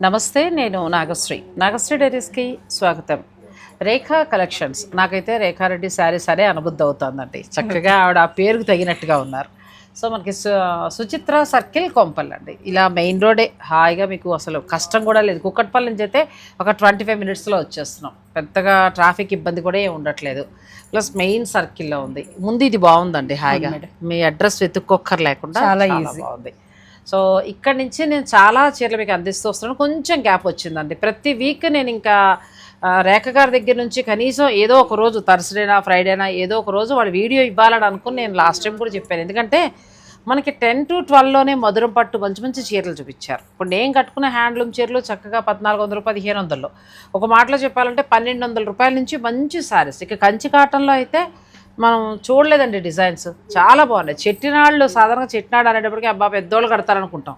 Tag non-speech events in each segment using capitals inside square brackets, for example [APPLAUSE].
నమస్తే నేను నాగశ్రీ. నాగశ్రీ డైరీస్కి స్వాగతం. రేఖా కలెక్షన్స్. నాకైతే రేఖారెడ్డి శారీస్ అనే అనుబుద్ధి అవుతుందండి. చక్కగా [LAUGHS] ఆవిడ ఆ పేరుకు తగినట్టుగా ఉన్నారు. సో మనకి సు సుచిత్ర సర్కిల్ కొంపల్ అండి. ఇలా మెయిన్ రోడే హాయిగా మీకు అసలు కష్టం కూడా లేదు. కుక్కట్పల్లి నుంచి అయితే ఒక ట్వంటీ ఫైవ్ మినిట్స్లో వచ్చేస్తున్నాం. పెద్దగా ట్రాఫిక్ ఇబ్బంది కూడా ఏమి ఉండట్లేదు. ప్లస్ మెయిన్ సర్కిల్లో ఉంది. ముందు ఇది బాగుందండి హాయిగా. మీ అడ్రస్ వెతుక్కొక్కర్ లేకుండా చాలా చాలా బాగుంది. సో ఇక్కడ నుంచి నేను చాలా చీరలు మీకు అందిస్తూ వస్తున్నాను. కొంచెం గ్యాప్ వచ్చిందండి. ప్రతి వీక్ నేను ఇంకా రేఖ గారి దగ్గర నుంచి కనీసం ఏదో ఒక రోజు థర్స్డేనా ఫ్రైడేనా ఏదో ఒక రోజు వాడు వీడియో ఇవ్వాలని అనుకుని నేను లాస్ట్ టైం కూడా చెప్పాను. ఎందుకంటే మనకి టెన్ టు ట్వెల్వ్లోనే మధురం పట్టు మంచి మంచి చీరలు చూపించారు. ఇప్పుడు నేను కట్టుకున్న హ్యాండ్లూమ్ చీరలు చక్కగా పద్నాలుగు వందలు పదిహేను వందల్లో ఒక మాటలో చెప్పాలంటే పన్నెండు వందల రూపాయల నుంచి మంచి శారీస్. ఇక కంచి కాటన్లో అయితే మనం చూడలేదండి డిజైన్స్. చాలా బాగున్నాయి. చెట్టినాళ్ళు సాధారణంగా చెట్టినాడు అనేటప్పటికి అబ్బా పెద్దోళ్ళు కడతారనుకుంటాం.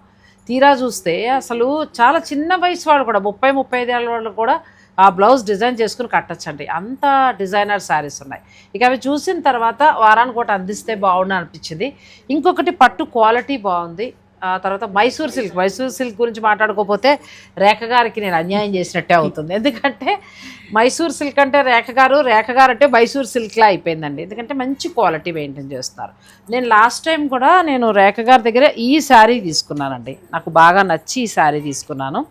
తీరా చూస్తే అసలు చాలా చిన్న వయసు వాళ్ళు కూడా ముప్పై ముప్పై ఐదు ఏళ్ళ వాళ్ళు కూడా ఆ బ్లౌజ్ డిజైన్ చేసుకుని కట్టచ్చండి. అంత డిజైనర్ శారీస్ ఉన్నాయి. ఇక అవి చూసిన తర్వాత వారానికి ఒకటి అందిస్తే బాగుండు అనిపించింది. ఇంకొకటి పట్టు క్వాలిటీ బాగుంది. తర్వాత మైసూర్ సిల్క్ మైసూర్ సిల్క్ గురించి మాట్లాడుకోకపోతే రేఖ గారికి నేను అన్యాయం చేసినట్టే అవుతుంది. ఎందుకంటే మైసూర్ సిల్క్ అంటే రేఖ గారు రేఖ గారు అంటే మైసూర్ సిల్క్లా అయిపోయిందండి. ఎందుకంటే మంచి క్వాలిటీ మెయింటైన్ చేస్తున్నారు. నేను లాస్ట్ టైం కూడా నేను రేఖ గారి దగ్గర ఈ శారీ తీసుకున్నానండి. నాకు బాగా నచ్చి ఈ శారీ తీసుకున్నాను.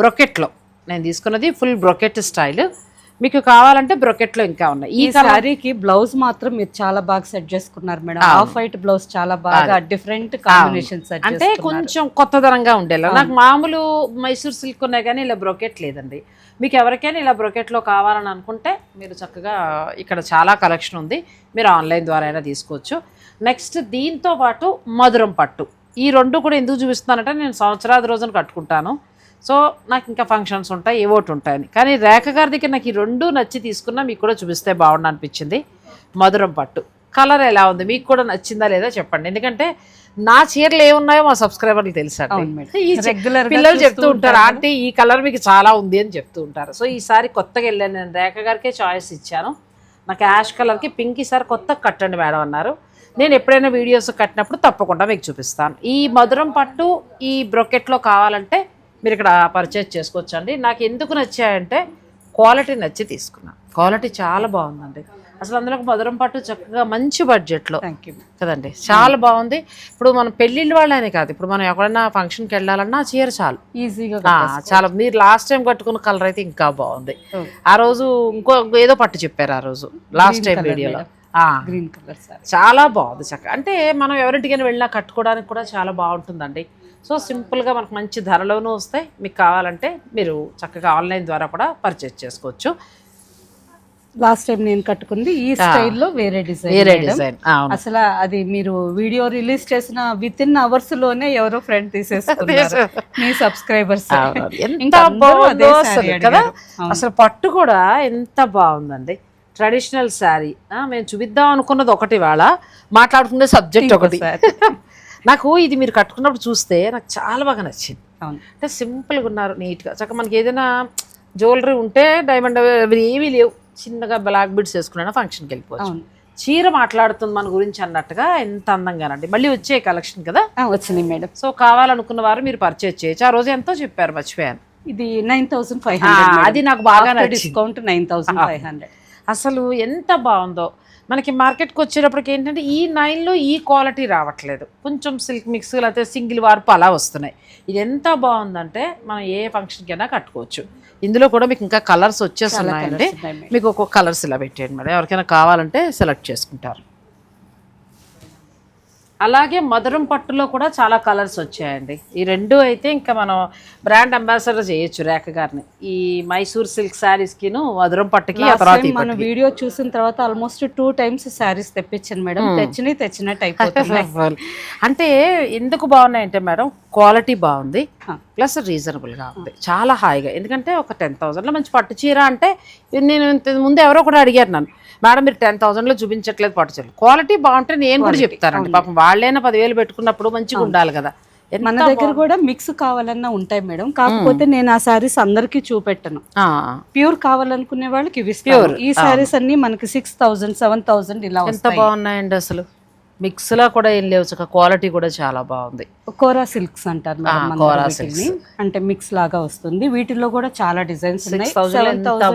బ్రొకెట్లో. నేను తీసుకున్నది ఫుల్ బ్రొకెట్ స్టైల్. మీకు కావాలంటే బ్రొకెట్లో ఇంకా ఉన్నాయి. ఈ శారీకి బ్లౌజ్ మాత్రం మీరు చాలా బాగా సెట్ చేసుకున్నారు మేడం. ఆఫ్ వైట్ బ్లౌజ్ చాలా బాగా డిఫరెంట్ కాంబినేషన్ సెట్ అంటే కొంచెం కొత్తదనంగా ఉండేలా. నాకు మామూలు మైసూర్ సిల్క్ ఉన్నాయి కానీ ఇలా బ్రొకెట్ లేదండి. మీకు ఎవరికైనా ఇలా బ్రొకెట్లో కావాలని అనుకుంటే మీరు చక్కగా ఇక్కడ చాలా కలెక్షన్ ఉంది. మీరు ఆన్లైన్ ద్వారా అయినా తీసుకోవచ్చు. నెక్స్ట్ దీంతో పాటు మధురం పట్టు. ఈ రెండు కూడా ఎందుకు చూపిస్తున్నానంటే నేను సంవత్సరాది రోజున కట్టుకుంటాను. సో నాకు ఇంకా ఫంక్షన్స్ ఉంటాయి ఏవోటి ఉంటాయని. కానీ రేఖ గారి దగ్గర నాకు ఈ రెండు నచ్చి తీసుకున్నా మీకు కూడా చూపిస్తే బాగుండు అనిపించింది. మధురం పట్టు. కలర్ ఎలా ఉంది? మీకు కూడా నచ్చిందా లేదా చెప్పండి. ఎందుకంటే నా చీరలు ఏమున్నాయో మా సబ్స్క్రైబర్లు తెలుసండి. మేడం. ఈ గా పిల్లలు చెప్తూ ఉంటారు ఆంటీ ఈ కలర్ మీకు చాలా ఉంది అని చెప్తూ ఉంటారు. సో ఈసారి కొత్తగా వెళ్ళాను నేను. రేఖ గారికే చాయిస్ ఇచ్చాను. నాకు యాష్ కలర్కి పింక్ ఈసారి కొత్త కట్టండి మేడం అన్నారు. నేను ఎప్పుడైనా వీడియోస్ కట్టినప్పుడు తప్పకుండా మీకు చూపిస్తాను. ఈ మధురం పట్టు ఈ బ్రొకెట్లో కావాలంటే మీరు ఇక్కడ పర్చేజ్ చేసుకోవచ్చు అండి నాకు ఎందుకు నచ్చాయంటే క్వాలిటీ నచ్చి తీసుకున్నాను క్వాలిటీ చాలా బాగుందండి. అసలు అందులో మధురం పట్టు చక్కగా మంచి బడ్జెట్లో థ్యాంక్ యూ కదండి. చాలా బాగుంది. ఇప్పుడు మనం పెళ్ళిళ్ళ వాళ్ళనే కాదు. ఇప్పుడు మనం ఎక్కడైనా ఫంక్షన్కి వెళ్ళాలన్నా చీర చాలు. ఈజీగా చాలా మీరు లాస్ట్ టైం కట్టుకున్న కలర్ అయితే ఇంకా బాగుంది. Oh. ఆ రోజు ఇంకో ఏదో పట్టు చెప్పారు ఆ రోజు. లాస్ట్ టైం వీడియోలో గ్రీన్ కలర్ చాలా బాగుంది చక్క. అంటే మనం ఎవరింటికైనా వెళ్ళినా కట్టుకోవడానికి కూడా చాలా బాగుంటుందండి. సో సింపుల్గా మనకు మంచి ధరలోనూ వస్తాయి. మీకు కావాలంటే మీరు చక్కగా ఆన్లైన్ ద్వారా కూడా పర్చేజ్ చేసుకోవచ్చు. లాస్ట్ టైం నేను కట్టుకుంది ఈ స్టైల్లో వేరే డిజైన్ వేరే డిజైన్ అసలు అది మీరు వీడియో రిలీజ్ చేసిన విత్ ఇన్ అవర్స్లోనే ఎవరో ఫ్రెండ్ తీసేసుకున్నారు. మీ సబ్స్క్రైబర్స్. అవును. ఎంత బాగుందో అసలు కదా? అసలు పట్టు కూడా ఎంత బాగుందండి. ట్రెడిషనల్ శారీ మేము చూపిద్దాం అనుకున్నది ఒకటి వాళ్ళ మాట్లాడుకునే సబ్జెక్ట్ ఒకటి. నాకు ఇది మీరు కట్టుకున్నప్పుడు చూస్తే నాకు చాలా బాగా నచ్చింది. అవును. అంటే సింపుల్గా ఉన్నారు నీట్గా. చక్కగా మనకి ఏదైనా జ్యువెలరీ ఉంటే డైమండ్ అవి ఏమీ లేవు. చిన్నగా బ్లాక్ బిడ్స్ వేసుకున్నా ఫంక్షన్కి వెళ్ళిపోవచ్చు. అవును. చీర మాట్లాడుతుంది మన గురించి అన్నట్టుగా ఎంత అందంగానండి మళ్ళీ వచ్చే కలెక్షన్ కదా? వచ్చింది మేడం. సో కావాలనుకున్న వారు మీరు పర్చేజ్ చేయొచ్చు. ఆ రోజు ఎంతో చెప్పారు మర్చిపోయాను. ఇది నైన్ థౌసండ్ ఫైవ్ హండ్రెడ్ అది నాకు బాగా discount nine thousand five hundred. అసలు ఎంత బాగుందో. మనకి మార్కెట్కి వచ్చేటప్పటికి ఏంటంటే ఈ నైన్లో ఈ క్వాలిటీ రావట్లేదు. కొంచెం సిల్క్ మిక్స్ లేకపోతే సింగిల్ వార్పు అలా వస్తున్నాయి. ఇది ఎంత బాగుందంటే మనం ఏ ఫంక్షన్కైనా కట్టుకోవచ్చు. ఇందులో కూడా మీకు ఇంకా కలర్స్ వచ్చేస్తున్నాయండి. మీకు ఒక్కొక్క కలర్స్ ఇలా పెట్టేయండి మేడం ఎవరికైనా కావాలంటే సెలెక్ట్ చేసుకుంటారు. అలాగే మధురం పట్టులో కూడా చాలా కలర్స్ వచ్చాయండి. ఈ రెండు అయితే ఇంకా మనం బ్రాండ్ అంబాసిడర్ చేయొచ్చు రేఖ గారిని. ఈ మైసూర్ సిల్క్ శారీస్కిను మధురం పట్టుకి మన వీడియో చూసిన తర్వాత ఆల్మోస్ట్ టూ టైమ్స్ శారీస్ తెప్పించాను మేడం. తెచ్చినవి తెచ్చినట్టు [LAUGHS] పట్టుకి. అంటే ఎందుకు బాగున్నాయంటే మేడం క్వాలిటీ బాగుంది. ప్లస్ రీజనబుల్గా ఉంది. చాలా హాయిగా. ఎందుకంటే ఒక టెన్ థౌసండ్లో మంచి పట్టు చీర అంటే నేను ముందు ఎవరో కూడా అడిగారు నన్ను మేడం మీరు టెన్ థౌసండ్లో చూపించట్లేదు పట్టు చీరలు. క్వాలిటీ బాగుంటే నేను కూడా చెప్తానండి. పాపం వాళ్ళైనా పదివేలు పెట్టుకున్నప్పుడు మంచిగా ఉండాలి కదా. మన దగ్గర కూడా మిక్స్ కావాలన్నా ఉంటాయి మేడం. కాకపోతే నేను ఆ శారీస్ అందరికి చూపెట్టను. ప్యూర్ కావాలనుకునే వాళ్ళకి ఇవి ఇస్తాను. ఈ శారీస్ అన్ని మనకి సిక్స్ థౌసండ్ సెవెన్ థౌసండ్ ఇలా ఎంత బాగున్నాయండి అసలు? మిక్స్లో కూడా ఏం లేవు క్వాలిటీ కూడా చాలా బాగుంది. కోరా సిల్క్స్ అంటారు కోరా వీటిని. అంటే మిక్స్ లాగా వస్తుంది. వీటిలో కూడా చాలా డిజైన్స్ ఉన్నాయి.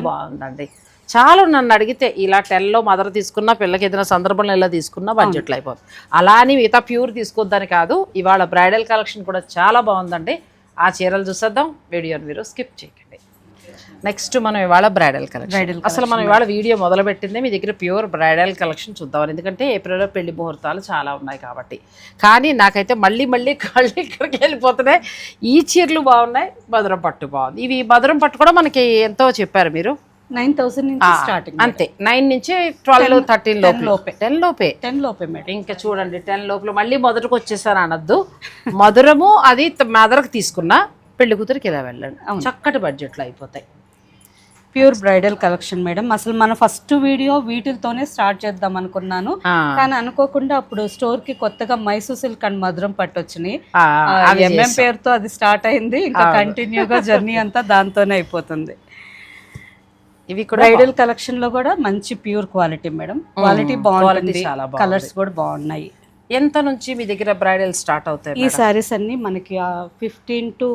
బాగుందండి. చాలా నన్ను అడిగితే ఇలా టెన్లో మదర్ తీసుకున్నా పిల్లకి ఏదైనా సందర్భంలో ఇలా తీసుకున్నా బడ్జెట్లో అయిపోతుంది అలా అని మిగతా ప్యూర్ తీసుకొద్దని కాదు ఇవాళ బ్రైడల్ కలెక్షన్ కూడా చాలా బాగుందండి. ఆ చీరలు చూసేద్దాం వీడియోని మీరు స్కిప్ చేయకండి. నెక్స్ట్ మనం ఇవాళ బ్రైడల్ కలెక్షన్. అసలు మనం ఇవాళ వీడియో మొదలు పెట్టింది మీ దగ్గర ప్యూర్ బ్రైడల్ కలెక్షన్ చూద్దాం ఎందుకంటే ఏప్రిల్లో పెళ్ళి ముహూర్తాలు చాలా ఉన్నాయి కాబట్టి. కానీ నాకైతే మళ్ళీ మళ్ళీ కళ్ళు ఇక్కడికి వెళ్ళిపోతున్నాయి. ఈ చీరలు బాగున్నాయి మధురం పట్టు బాగుంది. ఇవి మధురం పట్టు కూడా మనకి ఎంతో చెప్పారు మీరు. నైన్ థౌసండ్ నుంచి స్టార్టింగ్ అంతే. నైన్ నుంచి ట్వెల్వ్ థర్టీన్ లోపే లోపే. టెన్ లోపే. టెన్ లోపే మేడం. ఇంకా చూడండి టెన్ లోపల. మళ్ళీ మొదటికి వచ్చేసాను అనొద్దు. మధురము అది మదర్కి తీసుకున్నా పెళ్ళి కూతురికి ఇలా వెళ్ళండి. చక్కటి బడ్జెట్లో అయిపోతాయి. Pure bridal collection madam. అసలు మన ఫస్ట్ వీడియో వీటితోనే స్టార్ట్ చేద్దాం అనుకున్నాను. కానీ అనుకోకుండా అప్పుడు స్టోర్కి కొత్తగా మైసూర్ సిల్క్ అండ్ మధురం పట్టు వచ్చినాయి ఆ, అవి ఎంఎం. పేరుతో అది స్టార్ట్ అయింది. ఇంకా కంటిన్యూగా జర్నీ అంతా దాంతోనే అయిపోతుంది. ఇవి కూడా బ్రైడల్ కలెక్షన్లో కూడా మంచి ప్యూర్ క్వాలిటీ మేడం. క్వాలిటీ బాగుంటుంది. చాలా బాగుంది. కలర్స్ కూడా బాగున్నాయి. ఎంత నుంచి మీ దగ్గర బ్రైడల్ స్టార్ట్ అవుతాయి ఈ సారీస్ అన్ని మనకి ఫిఫ్టీన్ టు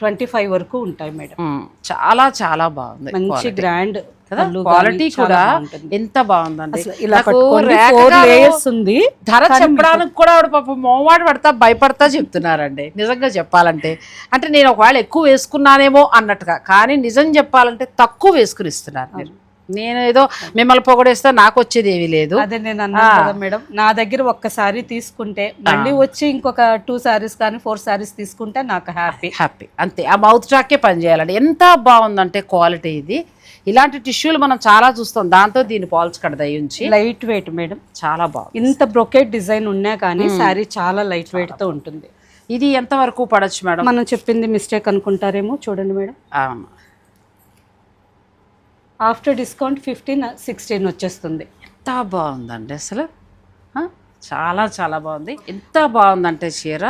ట్వంటీ ఫైవ్ వరకు ఉంటాయి మేడం. చాలా చాలా బాగుంది మంచి గ్రాండ్ కదా? క్వాలిటీ కూడా ఎంత బాగుందండి. ఉంది. ధర చెప్పడానికి కూడా ఆవిడ పాప మోమాట పడతా భయపడతా చెప్తున్నారండి. నిజంగా చెప్పాలంటే. అంటే నేను ఒకవేళ ఎక్కువ వేసుకున్నానేమో అన్నట్టుగా. కానీ నిజం చెప్పాలంటే తక్కువ వేసుకుని ఇస్తున్నారు మీరు నేను ఏదో మిమ్మల్ని పొగడేస్తే నాకు వచ్చేది ఏమీ లేదు. అదే నేను అన్నాను కదా మేడం నా దగ్గర ఒక్కసారి తీసుకుంటే మళ్ళీ వచ్చి ఇంకొక టూ సారీస్ కానీ ఫోర్ సారీస్ తీసుకుంటే నాకు హ్యాపీ హ్యాపీ అంతే. ఆ మౌత్ ట్రాకే పనిచేయాలండి. ఎంత బాగుందంటే క్వాలిటీ ఇది. ఇలాంటి టిష్యూలు మనం చాలా చూస్తాం. దాంతో దీన్ని పోల్చకడ దయించి లైట్ వెయిట్ మేడం. చాలా బాగుంది. ఇంత బ్రొకెట్ డిజైన్ ఉన్నా కానీ శారీ చాలా లైట్ వెయిట్తో ఉంటుంది. ఇది ఎంత వరకు పడచ్చు మేడం? మనం చెప్పింది మిస్టేక్ అనుకుంటారేమో చూడండి మేడం. అవును. ఆఫ్టర్ డిస్కౌంట్ ఫిఫ్టీన్ సిక్స్టీన్ వచ్చేస్తుంది. ఎంత బాగుందండి అసలు? చాలా చాలా బాగుంది. ఎంత బాగుందంటే చీర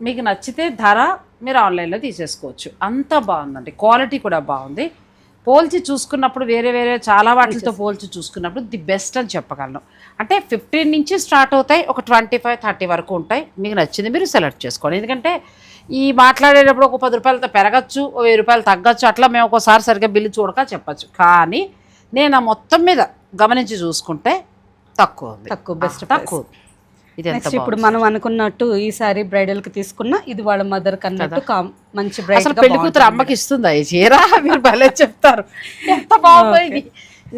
మీకు నచ్చితే ధర మీరు ఆన్లైన్లో తీసేసుకోవచ్చు. అంత బాగుందండి. క్వాలిటీ కూడా బాగుంది. పోల్చి చూసుకున్నప్పుడు వేరే వేరే చాలా వాటితో పోల్చి చూసుకున్నప్పుడు ది బెస్ట్ అని చెప్పగలను. అంటే ఫిఫ్టీన్ నుంచి స్టార్ట్ అవుతాయి ఒక ట్వంటీ ఫైవ్ థర్టీ వరకు ఉంటాయి. మీకు నచ్చింది మీరు సెలెక్ట్ చేసుకోండి. ఎందుకంటే ఈ మాట్లాడేటప్పుడు ఒక పది రూపాయలతో పెరగచ్చు ఓ వెయ్యి రూపాయలు తగ్గచ్చు అట్లా మేము ఒకసారి సరిగ్గా బిల్లు చూడక చెప్పచ్చు. కానీ నేను ఆ మొత్తం మీద గమనించి చూసుకుంటే తక్కువ ఉంది. తక్కువ బెస్ట్ తక్కువ ఇది నెక్స్ట్ ఇప్పుడు మనం అనుకున్నట్టు ఈ సారీ బ్రైడల్కి తీసుకున్నా ఇది వాళ్ళ మదర్ కన్నట్టు మంచి బ్రైట్ అసలు పెళ్ళి కూతురు అమ్మకి ఇస్తుందా ఈ చీర? [LAUGHS] మీరు భలే చెప్తారు. ఎంత బాగుందో ఇది.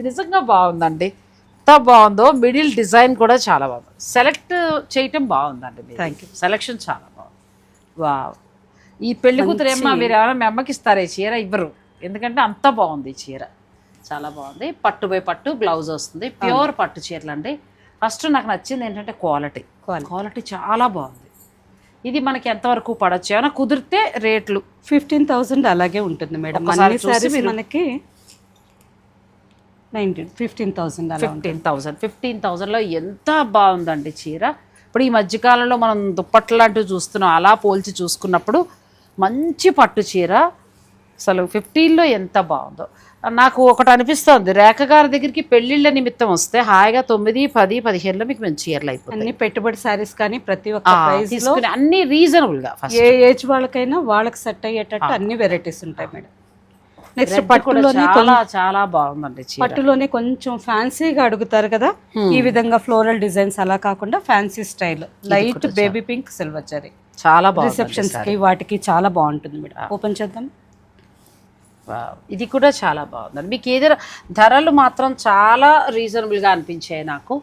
నిజంగా బాగుందండి. ఎంత బాగుందో మిడిల్ డిజైన్ కూడా చాలా బాగుంది. సెలెక్ట్ చేయటం బాగుందండి థ్యాంక్ యూ సెలెక్షన్ చాలా బాగుంది. వా ఈ పెళ్ళి కూతురు ఏమన్నా మీరు ఏమైనా మీ అమ్మకి ఇస్తారా ఈ చీర? ఇవ్వరు. ఎందుకంటే అంత బాగుంది ఈ చీర. చాలా బాగుంది. పట్టు బై పట్టు బ్లౌజ్ వస్తుంది. ప్యూర్ పట్టు చీరలు అండి ఫస్ట్ నాకు నచ్చింది ఏంటంటే క్వాలిటీ. క్వాలిటీ. చాలా బాగుంది. ఇది మనకి ఎంతవరకు పడచ్చు? ఏమైనా కుదిరితే రేట్లు. ఫిఫ్టీన్ థౌసండ్ అలాగే ఉంటుంది మేడం. అన్ని సారీస్ మనకి nineteen fifteen thousand fifteen thousand. Fifteen థౌసండ్లో ఎంత బాగుందండి చీర? ఇప్పుడు ఈ మధ్యకాలంలో మనం దుప్పట్లు లాంటివి చూస్తున్నాం. అలా పోల్చి చూసుకున్నప్పుడు మంచి పట్టు చీర. అసలు ఫిఫ్టీన్లో ఎంత బాగుందో. నాకు ఒకటి అనిపిస్తోంది. రేఖ గారి దగ్గరికి పెళ్ళిళ్ళ నిమిత్తం వస్తే హాయిగా తొమ్మిది పది పదిహేనులో మీకు మంచి చీరలు అయిపోతాయి. అన్ని పెట్టుబడి సారీస్ కానీ ప్రతి ఒక్క తీసుకుని అన్ని రీజనబుల్గా ఫస్ట్ ఏ ఏజ్ వాళ్ళకైనా వాళ్ళకి సెట్ అయ్యేటట్టు అన్ని వెరైటీస్ ఉంటాయి మేడం. నెక్స్ట్ పట్టులోనే చాలా చాలా బాగుందండి చీర. పట్టులోనే కొంచెం ఫ్యాన్సీగా అడుగుతారు కదా ఈ విధంగా ఫ్లోరల్ డిజైన్స్ అలా కాకుండా fancy style. Light baby pink silver zari. చాలా బాగుంది రిసెప్షన్స్కి వాటికి చాలా బాగుంటుంది మేడం. ఓపెన్ చేద్దాం. ఇది కూడా చాలా బాగుందండి. మీకు ఏదైనా ధరలు మాత్రం చాలా రీజనబుల్గా అనిపించాయి నాకు.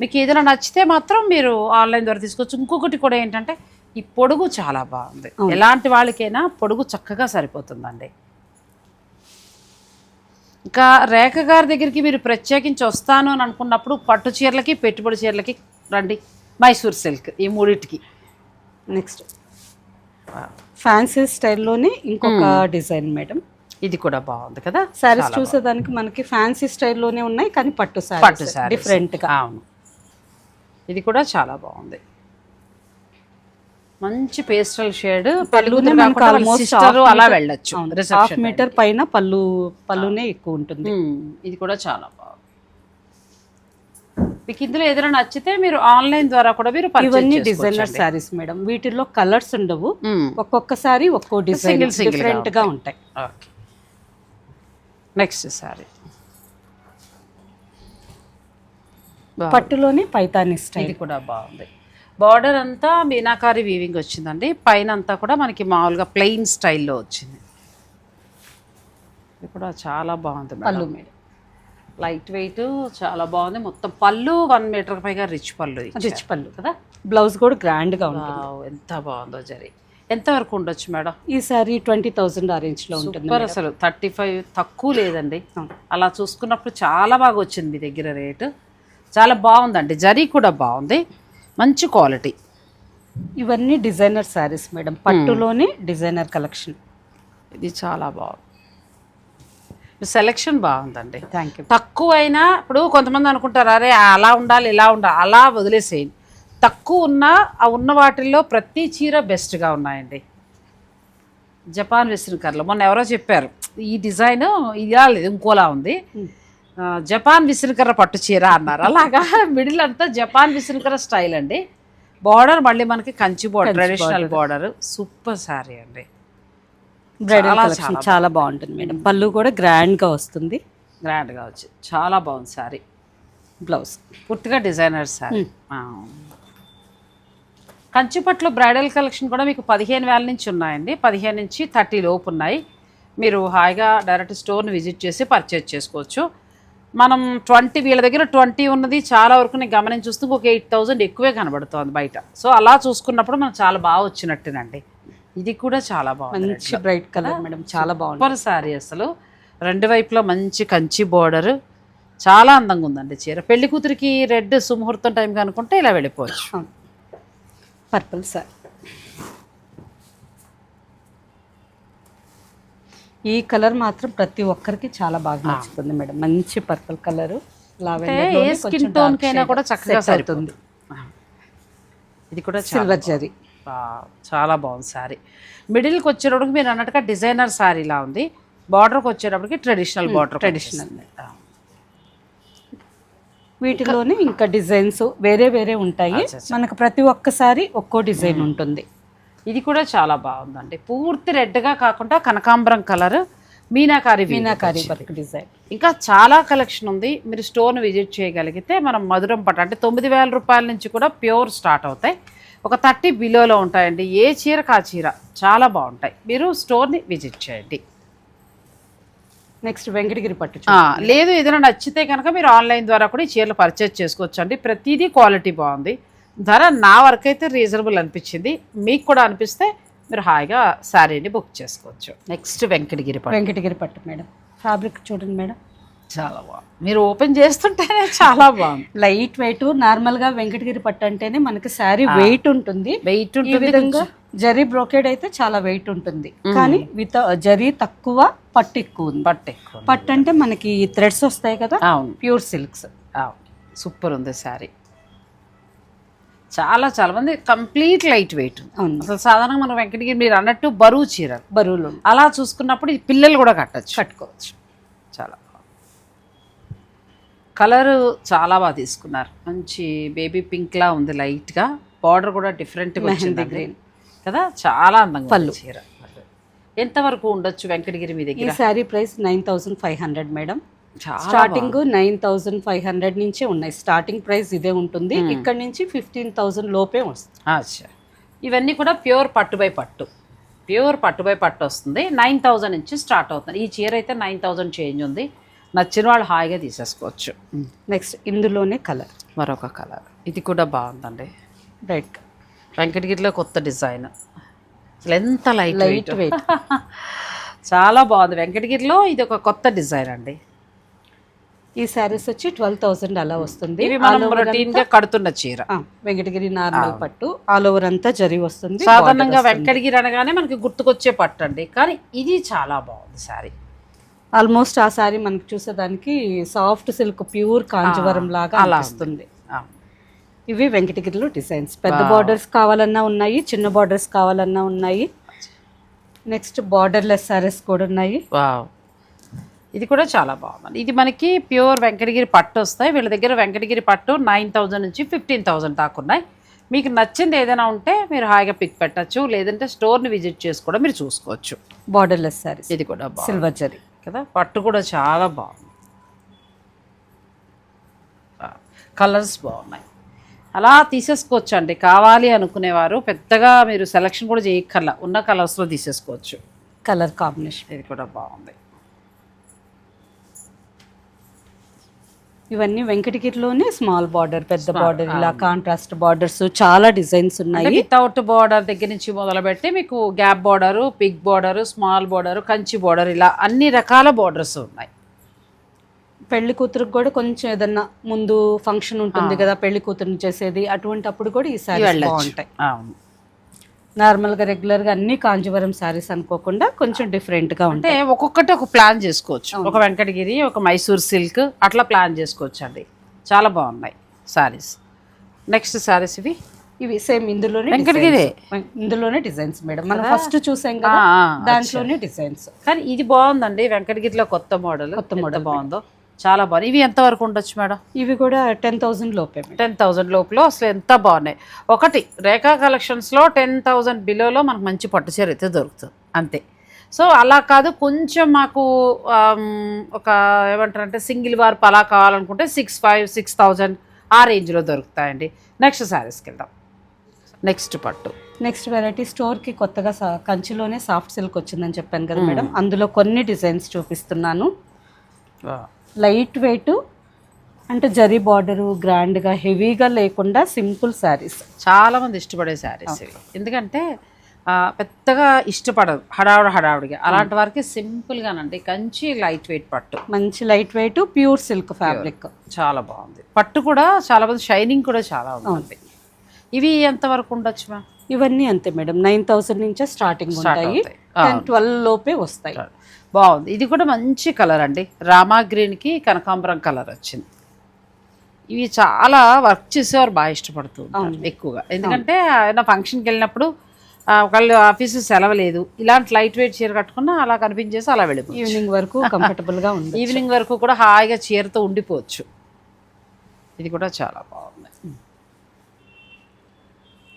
మీకు ఏదైనా నచ్చితే మాత్రం మీరు ఆన్లైన్ ద్వారా తీసుకోవచ్చు. ఇంకొకటి కూడా ఏంటంటే ఈ పొడుగు చాలా బాగుంది. ఎలాంటి వాళ్ళకైనా పొడుగు చక్కగా సరిపోతుందండి. ఇంకా రేఖ గారి దగ్గరికి మీరు ప్రత్యేకించి వస్తాను అని అనుకున్నప్పుడు పట్టు చీరలకి పెట్టుబడి చీరలకి రండి. మైసూర్ సిల్క్ ఈ మూడింటికి. నెక్స్ట్. ఫ్యాన్సీ స్టైల్లోనే ఇంకొక డిజైన్ మేడం. ఇది కూడా బాగుంది కదా? సారీస్ చూసేదానికి మనకి ఫ్యాన్సీ స్టైల్లోనే ఉన్నాయి కానీ పట్టు పట్టు సారీస్ సారీస్ డిఫరెంట్గా. అవును. ఇది కూడా చాలా బాగుంది. మంచి పేస్టల్ షేడ్ పళ్ళునే మనకు half అలా వెళ్ళొచ్చు హాఫ్ మీటర్ పైన పళ్ళు పళ్ళునే ఎక్కువ ఉంటుంది. ఇది కూడా చాలా బాగుంది. మీకు ఇందులో ఏదైనా నచ్చితే మీరు ఆన్లైన్ ద్వారా కూడా మీరు ఇవన్నీ. డిజైనర్ శారీస్ మేడం వీటిల్లో కలర్స్ ఉండవు. ఒక్కొక్కసారి ఒక్కో డిజైన్ డిఫరెంట్గా ఉంటాయి. ఓకే. నెక్స్ట్ సారీ పట్టులోనే పైతాని స్టైల్ ఇది కూడా బాగుంది. బార్డర్ అంతా మీనాకారి వీవింగ్ వచ్చిందండి. పైన అంతా కూడా మనకి మామూలుగా ప్లెయిన్ స్టైల్లో వచ్చింది. ఇది కూడా చాలా బాగుంది పళ్ళు మేడం లైట్ వెయిట్ చాలా బాగుంది. మొత్తం పళ్ళు వన్ మీటర్ పైగా రిచ్ పళ్ళు. రిచ్ పళ్ళు కదా? బ్లౌజ్ కూడా గ్రాండ్గా ఉంటుంది. ఎంత బాగుందో జరి. ఎంత వరకు ఉండొచ్చు మేడం? ఈ సారీ ట్వంటీ థౌసండ్ ఆ రేంజ్లో ఉంటుంది సూపర్ అసలు. థర్టీ ఫైవ్ తక్కువ లేదండి. అలా చూసుకున్నప్పుడు చాలా బాగా వచ్చింది మీ దగ్గర రేటు. చాలా బాగుందండి. జరీ కూడా బాగుంది. మంచి క్వాలిటీ. ఇవన్నీ డిజైనర్ శారీస్ మేడం. పట్టులోనే డిజైనర్ కలెక్షన్. ఇది చాలా బాగుంది సెలెక్షన్ బాగుందండి. థ్యాంక్ యూ తక్కువ అయినా ఇప్పుడు కొంతమంది అనుకుంటారు అరే అలా ఉండాలి ఇలా ఉండాలి అలా వదిలేసేయండి తక్కువ ఉన్న ఆ ఉన్న వాటిల్లో ప్రతి చీర బెస్ట్గా ఉన్నాయండి. జపాన్ వెస్ట్రన్ కర్లో మొన్న ఎవరో చెప్పారు ఈ డిజైన్ ఇలా లేదు ఇంకోలా ఉంది. జపాన్ విసిరికర్ర పట్టు చీర అన్నారు. అలాగా మిడిల్ అంతా జపాన్ విసిరికర్ర స్టైల్ అండి. బార్డర్ మళ్ళీ మనకి Kanchi border traditional border. Super sari అండి. బ్రైడల్ చాలా, బాగుంటుంది మేడం. పళ్ళు కూడా గ్రాండ్గా వస్తుంది. గ్రాండ్గా వచ్చి చాలా బాగుంది శారీ బ్లౌజ్ పూర్తిగా డిజైనర్ శారీ కంచిపట్లు బ్రైడల్ కలెక్షన్ కూడా మీకు పదిహేను వేల నుంచి ఉన్నాయండి. పదిహేను నుంచి థర్టీ లోపు ఉన్నాయి. మీరు హాయిగా డైరెక్ట్ స్టోర్ని విజిట్ చేసి పర్చేజ్ చేసుకోవచ్చు. మనం ట్వంటీ వీళ్ళ దగ్గర ట్వంటీ ఉన్నది చాలా వరకు నేను గమనించి చూస్తే ఒక ఎయిట్ థౌజండ్ ఎక్కువే కనబడుతోంది బయట. సో అలా చూసుకున్నప్పుడు మనకు చాలా బాగా వచ్చినట్టేనండి. ఇది కూడా చాలా బాగుంది. మంచి బ్రైట్ కలర్ మేడం. చాలా బాగుంది. సూపర్ శారీ అసలు. రెండు వైపులా మంచి కంచి బోర్డర్. చాలా అందంగా ఉందండి చీర. పెళ్ళి కూతురికి రెడ్ సుముహూర్తం టైం అనుకుంటే ఇలా వెళ్ళిపోవచ్చు. Purple sir. ఈ కలర్ మాత్రం ప్రతి ఒక్కరికి చాలా బాగా నచ్చుతుంది మేడం. మంచి పర్పుల్ కలర్. స్కిన్ టోన్ కైనా కూడా చక్కగా సరిపోతుంది. ఇది కూడా చాలా సిల్వర్ జరీ చాలా బాగుంది శారీ మిడిల్కి వచ్చేటప్పటికి మీరు అన్నట్టుగా డిజైనర్ శారీలా ఉంది. బార్డర్కి వచ్చేటప్పటికి ట్రెడిషనల్ బార్డర్ traditional. వీటిలోనే ఇంకా డిజైన్స్ వేరే వేరే ఉంటాయి. మనకు ప్రతి ఒక్కసారి ఒక్కో డిజైన్ ఉంటుంది. ఇది కూడా చాలా బాగుందండి. పూర్తి రెడ్గా కాకుండా కనకాంబరం colour meenakari meenakari. Work design. ఇంకా చాలా కలెక్షన్ ఉంది. మీరు స్టోర్ని విజిట్ చేయగలిగితే మనం మధురం పట్టు అంటే తొమ్మిది వేల రూపాయల నుంచి కూడా ప్యూర్ స్టార్ట్ అవుతాయి. ఒక థర్టీ బిలోలో ఉంటాయండి. ఏ చీరకు ఆ చీర చాలా బాగుంటాయి. మీరు స్టోర్ని విజిట్ చేయండి. నెక్స్ట్ వెంకటగిరి పట్టు లేదు ఏదైనా నచ్చితే కనుక మీరు ఆన్లైన్ ద్వారా కూడా ఈ చీరలు పర్చేజ్ చేసుకోవచ్చు అండి ప్రతిదీ క్వాలిటీ బాగుంది. ధర నా వరకు అయితే రీజనబుల్ అనిపించింది. మీకు కూడా అనిపిస్తే మీరు హాయిగా శారీని బుక్ చేసుకోవచ్చు. నెక్స్ట్ వెంకటగిరి పట్టు. వెంకటగిరి పట్టు మేడం. ఫ్యాబ్రిక్ చూడండి మేడం. చాలా బాగుంది. మీరు ఓపెన్ చేస్తుంటేనే చాలా బాగుంది. లైట్ వెయిట్ నార్మల్గా వెంకటగిరి పట్టు అంటేనే మనకి శారీ వెయిట్ ఉంటుంది. వెయిట్ ఉంటుంది విధంగా జరీ బ్రోకెడ్ అయితే చాలా వెయిట్ ఉంటుంది. కానీ విత్ జరీ తక్కువ పట్టు ఎక్కువ ఉంది. పట్టు ఎక్కువ. పట్టు అంటే మనకి థ్రెడ్స్ వస్తాయి కదా? అవును. Pure silks. అవును. సూపర్ ఉంది శారీ. చాలా చాలా మంది కంప్లీట్ లైట్ వెయిట్. అవును. అసలు సాధారణంగా మనం వెంకటగిరి మీరు అన్నట్టు బరువు చీర బరువులు. అలా చూసుకున్నప్పుడు పిల్లలు కూడా కట్టచ్చు. కట్టుకోవచ్చు. చాలా. కలర్ చాలా బాగా తీసుకున్నారు. మంచి బేబీ పింక్ లా ఉంది లైట్గా. బార్డర్ కూడా డిఫరెంట్ మెహందీ గ్రీన్. కదా? చాలా అందంగా పళ్ళు. చీర. ఎంత వరకు ఉండొచ్చు వెంకటగిరి మీ ఈ దగ్గర sari price nine thousand five hundred madam. Starting nine thousand five hundred నుంచే ఉన్నాయి. స్టార్టింగ్ ప్రైస్ ఇదే ఉంటుంది. ఇక్కడ నుంచి ఫిఫ్టీన్ థౌసండ్ లోపే వస్తుంది. ఇవన్నీ కూడా ప్యూర్ పట్టు బై పట్టు. ప్యూర్ పట్టు బై పట్టు వస్తుంది. నైన్ థౌజండ్ నుంచి స్టార్ట్ అవుతుంది. ఈ చీర అయితే నైన్ థౌజండ్ చేంజ్ ఉంది. నచ్చిన వాళ్ళు హాయిగా తీసేసుకోవచ్చు. నెక్స్ట్ ఇందులోనే కలర్. మరొక కలర్. ఇది కూడా బాగుందండి. రెడ్ వెంకటగిరిలో కొత్త డిజైన్. అసలు ఎంత లైట్ లైట్ వెయిట్ [LAUGHS] చాలా బాగుంది. వెంకటగిరిలో ఇది ఒక కొత్త డిజైన్ అండి. ఈ శారీస్ వచ్చి ట్వెల్వ్ థౌసండ్ అలా వస్తుంది. ఇవి మనం కడుతున్న చీర. వెంకటగిరి నార్మల్ పట్టు. ఆల్ ఓవర్ అంతా జరి వస్తుంది. సాధారణంగా వెంకటగిరి అనగానే మనకి గుర్తుకొచ్చే పట్టు అండి. కానీ ఇది చాలా బాగుంది సారీ ఆల్మోస్ట్ ఆ శారీ మనకి చూసేదానికి సాఫ్ట్ సిల్క్ ప్యూర్ కాంజీవరం లాగా అలా అనిపిస్తుంది. ఇవి వెంకటగిరిలో డిజైన్స్. పెద్ద బార్డర్స్ కావాలన్నా ఉన్నాయి చిన్న బార్డర్స్ కావాలన్నా ఉన్నాయి. నెక్స్ట్ బార్డర్లెస్ సారీస్ కూడా ఉన్నాయి. ఇది కూడా చాలా బాగుంది. ఇది మనకి ప్యూర్ వెంకటగిరి పట్టు వస్తాయి. వీళ్ళ దగ్గర వెంకటగిరి పట్టు నైన్ థౌజండ్ నుంచి ఫిఫ్టీన్ థౌజండ్ దాకా ఉన్నాయి. మీకు నచ్చింది ఏదైనా ఉంటే మీరు హాయిగా పిక్ పెట్టచ్చు. లేదంటే స్టోర్ని విజిట్ చేసి కూడా మీరు చూసుకోవచ్చు. బార్డర్లెస్ శారీస్ ఇది కూడా బాగుంది. సిల్వర్ జరీ కదా? పట్టు కూడా చాలా బాగుంది. కలర్స్ బాగున్నాయి. అలా తీసేసుకోవచ్చు అండి కావాలి అనుకునేవారు. పెద్దగా మీరు సెలెక్షన్ కూడా చేయక్కర్లా. ఉన్న కలర్స్లో తీసేసుకోవచ్చు. Colour combination. ఇది కూడా బాగుంది. ఇవన్నీ వెంకటగిరిలోనే స్మాల్ బార్డర్ పెద్ద బార్డర్ ఇలా కాంట్రాస్ట్ బార్డర్స్ చాలా డిజైన్స్ ఉన్నాయి. వితౌట్ బార్డర్ దగ్గర నుంచి మొదలుపెట్టి మీకు gap border big border small border Kanchi border ఇలా అన్ని రకాల బార్డర్స్ ఉన్నాయి. పెళ్ళి కూతురుకి కూడా కొంచెం ఏదన్నా ముందు ఫంక్షన్ ఉంటుంది కదా పెళ్ళి కూతురుని చేసేది అటువంటి అప్పుడు కూడా ఈ సారీస్ బాగుంటాయి. అవును. నార్మల్గా రెగ్యులర్గా అన్ని కాంజీవరం సారీస్ అనుకోకుండా కొంచెం డిఫరెంట్గా అంటే ఉంటాయి. ఒక్కొక్కటి ఒక ప్లాన్ చేసుకోవచ్చు. ఒక వెంకటగిరి ఒక మైసూర్ సిల్క్ అట్లా ప్లాన్ చేసుకోవచ్చు అండి చాలా బాగున్నాయి సారీస్ నెక్స్ట్ సారీస్ ఇవి? ఇవి సేమ్ ఇందులోనే వెంకటగిరి. ఇందులోనే డిజైన్స్ మేడం మనం ఫస్ట్ చూసాం కదా దాంట్లోనే డిజైన్స్ కానీ ఇది బాగుందండి వెంకటగిరిలో కొత్త మోడల్. కొత్త model బాగుందో. చాలా బాగుంది ఇవి ఎంత వరకు ఉండొచ్చు మేడం? ఇవి కూడా టెన్ థౌసండ్ లోపే టెన్ థౌజండ్ లోపల అసలు ఎంత బాగున్నాయి. ఒకటి రేఖా కలెక్షన్స్లో టెన్ థౌజండ్ బిలోలో మనకు మంచి పట్టు చీర అయితే దొరుకుతుంది. అంతే. సో అలా కాదు కొంచెం మాకు ఒక ఏమంటారంటే సింగిల్ వార్ప్ అలా కావాలనుకుంటే సిక్స్ ఫైవ్ సిక్స్ థౌజండ్ ఆ రేంజ్లో దొరుకుతాయండి. నెక్స్ట్ శారీస్కి వెళ్దాం. నెక్స్ట్ పట్టు. నెక్స్ట్ వెరైటీ స్టోర్కి కొత్తగా సా- కంచిలోనే సాఫ్ట్ సిల్క్ వచ్చిందని చెప్పాను కదా మేడం. అందులో కొన్ని డిజైన్స్ చూపిస్తున్నాను. లైట్ వెయిట్ అంటే జరీ బార్డరు గ్రాండ్గా హెవీగా లేకుండా సింపుల్ శారీస్. చాలా మంది ఇష్టపడే శారీస్ ఇవి. ఎందుకంటే పెద్దగా ఇష్టపడదు హడావుడి హడావుడిగా. అలాంటి వారికి సింపుల్గానండి. కంచి లైట్ వెయిట్ పట్టు. మంచి light weight pure silk fabric. చాలా బాగుంది. పట్టు కూడా చాలా మంది షైనింగ్ కూడా చాలా ఉంది ఇవి ఎంత వరకు ఉండొచ్చు మ్యామ్? ఇవన్నీ అంతే మేడం. నైన్ థౌసండ్ నుంచే స్టార్టింగ్ ఉంటాయి. టెన్ ట్వెల్వ్ లోపే వస్తాయి. బాగుంది. ఇది కూడా మంచి కలర్ అండి. రామా గ్రీన్కి కనకాంబరం కలర్ వచ్చింది. ఇవి చాలా వర్క్ చేసేవారు బాగా ఇష్టపడుతూ ఉంటారు ఎక్కువగా. ఎందుకంటే ఏదైనా ఫంక్షన్కి వెళ్ళినప్పుడు ఒకళ్ళు ఆఫీసు సెలవు లేదు. ఇలాంటి లైట్ వెయిట్ చీర కట్టుకున్నా అలా కనిపించేసి అలా వెళ్ళిపోవచ్చు. ఈవినింగ్ వరకు [LAUGHS] కంఫర్టబుల్గా ఉంది ఈవినింగ్ వరకు కూడా హాయిగా చీరతో ఉండిపోవచ్చు. ఇది కూడా చాలా బాగుంది.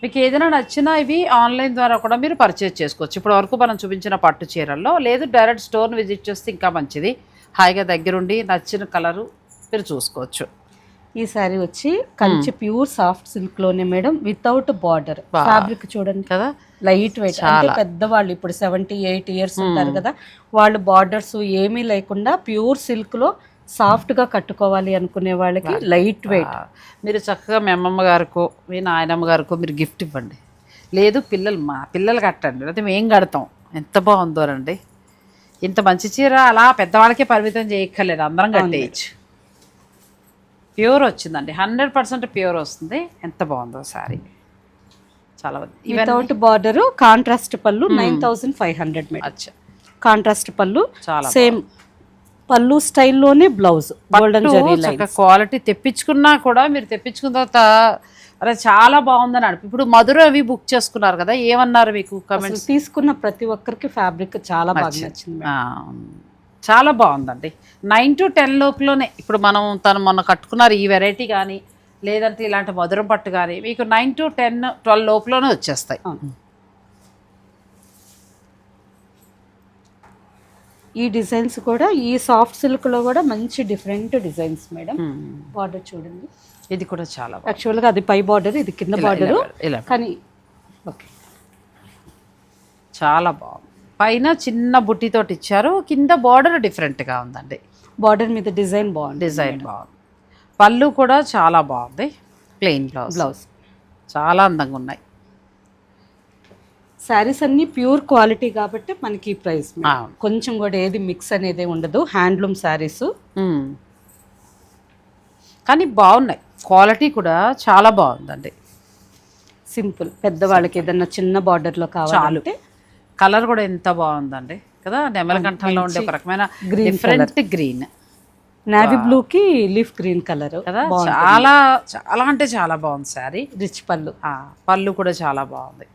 మీకు ఏదైనా నచ్చినా ఇవి ఆన్లైన్ ద్వారా కూడా మీరు పర్చేజ్ చేసుకోవచ్చు. ఇప్పుడు వరకు మనం చూపించిన పట్టు చీరల్లో లేదు డైరెక్ట్ స్టోర్ని విజిట్ చేస్తే ఇంకా మంచిది. హాయిగా దగ్గరుండి నచ్చిన కలరు మీరు చూసుకోవచ్చు. ఈ శారీ వచ్చి కంచి ప్యూర్ సాఫ్ట్ సిల్క్లోనే మేడం వితౌట్ బార్డర్. ఫ్యాబ్రిక్ చూడండి. కదా? Light weight. అంటే పెద్దవాళ్ళు ఇప్పుడు సెవెంటీ ఎయిట్ ఇయర్స్ ఉంటారు కదా వాళ్ళు బార్డర్స్ ఏమీ లేకుండా ప్యూర్ సిల్క్లో సాఫ్ట్గా కట్టుకోవాలి అనుకునే వాళ్ళకి లైట్ వెయిట్. మీరు చక్కగా మీ అమ్మమ్మ గారికో మీ నాయనమ్మ గారికో మీరు గిఫ్ట్ ఇవ్వండి. లేదు పిల్లలు మా పిల్లలు కట్టండి. లేకపోతే మేము కడతాం. ఎంత బాగుందోనండి ఇంత మంచి చీర అలా పెద్దవాళ్ళకే పరిమితం చేయక్కర్లేదు. అందరం కట్టేయచ్చు. ప్యూర్ వచ్చిందండి. హండ్రెడ్ పర్సెంట్ ప్యూర్ వస్తుంది. ఎంత బాగుందో సారీ. చాలా బాగుంది. వితౌట్ బార్డర్ కాంట్రాస్ట్ పళ్ళు nine thousand five hundred contrast పళ్ళు చాలా సేమ్ పళ్ళు స్టైల్లోనే బ్లౌజ్ గోల్డెన్ జరీ క్వాలిటీ తెప్పించుకున్నా కూడా మీరు తెప్పించుకున్న తర్వాత అరే చాలా బాగుందని అనిపి ఇప్పుడు మధుర అవి బుక్ చేసుకున్నారు కదా ఏమన్నారు మీకు కమెంట్స్ తీసుకున్న ప్రతి ఒక్కరికి ఫ్యాబ్రిక్ చాలా బాగా నచ్చింది. చాలా బాగుందండి. నైన్ టు టెన్ లోపులోనే ఇప్పుడు మనం తను మొన్న కట్టుకున్నారు ఈ వెరైటీ కానీ లేదంటే ఇలాంటి మధురం పట్టు కానీ మీకు నైన్ టు టెన్ ట్వెల్వ్ లోపులోనే వచ్చేస్తాయి. ఈ డిజైన్స్ కూడా ఈ సాఫ్ట్ సిల్క్లో కూడా మంచి డిఫరెంట్ డిజైన్స్ మేడం. బార్డర్ చూడండి. ఇది కూడా చాలా బాగుంది. యాక్చువల్గా అది పై బార్డర్ ఇది కింద బార్డర్. కానీ ఓకే. చాలా బాగుంది. పైన చిన్న బుట్టితోటి ఇచ్చారు. కింద బార్డర్ డిఫరెంట్గా ఉందండి. బార్డర్ మీద డిజైన్ బాగుంది డిజైన్ బాగుంది. పళ్ళు కూడా చాలా బాగుంది. Plain blouse. బ్లౌజ్. చాలా అందంగా ఉన్నాయి. శారీస్ అన్ని ప్యూర్ క్వాలిటీ కాబట్టి మనకి ఈ ప్రైస్. కొంచెం కూడా ఏది మిక్స్ అనేది ఉండదు. హ్యాండ్లూమ్ శారీస్. కానీ బాగున్నాయి. క్వాలిటీ కూడా చాలా బాగుందండి. సింపుల్. పెద్దవాళ్ళకి ఏదన్నా చిన్న బార్డర్లో కావాలంటే కలర్ కూడా ఎంత బాగుందండి. కదా? నెమలకంఠంలో ఉండే ఒక రకమైన డిఫరెంట్ గ్రీన్. నావీ బ్లూ కి లీఫ్ గ్రీన్ కలర్. కదా? చాలా చాలా అంటే చాలా బాగుంది శారీ. రిచ్ పళ్ళు. పళ్ళు కూడా చాలా బాగుంది.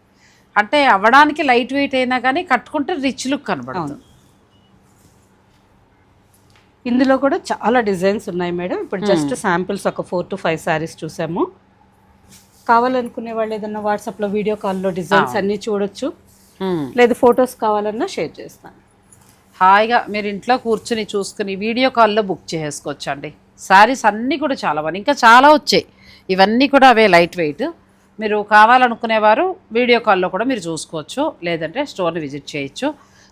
అంటే అవ్వడానికి లైట్ వెయిట్ అయినా కానీ కట్టుకుంటే రిచ్ లుక్ కనబడుతుంది ఇందులో కూడా చాలా డిజైన్స్ ఉన్నాయి మేడం. ఇప్పుడు జస్ట్ శాంపిల్స్ ఒక ఫోర్ టు ఫైవ్ శారీస్ చూసాము. కావాలనుకునే వాళ్ళు ఏదన్నా వాట్సాప్లో వీడియో కాల్లో డిజైన్స్ అన్నీ చూడొచ్చు. మ్మ్. లేదు ఫొటోస్ కావాలన్నా షేర్ చేస్తాను. హాయిగా మీరు ఇంట్లో కూర్చుని చూసుకుని వీడియో కాల్లో బుక్ చేసుకోవచ్చు అండి శారీస్ అన్నీ కూడా చాలా బాగున్నాయి. ఇంకా చాలా వచ్చాయి. ఇవన్నీ కూడా అవే లైట్ వెయిట్. మీరు కావాలనుకునేవారు వీడియో కాల్లో కూడా మీరు చూసుకోవచ్చు లేదంటే స్టోర్ని విజిట్ చేయొచ్చు.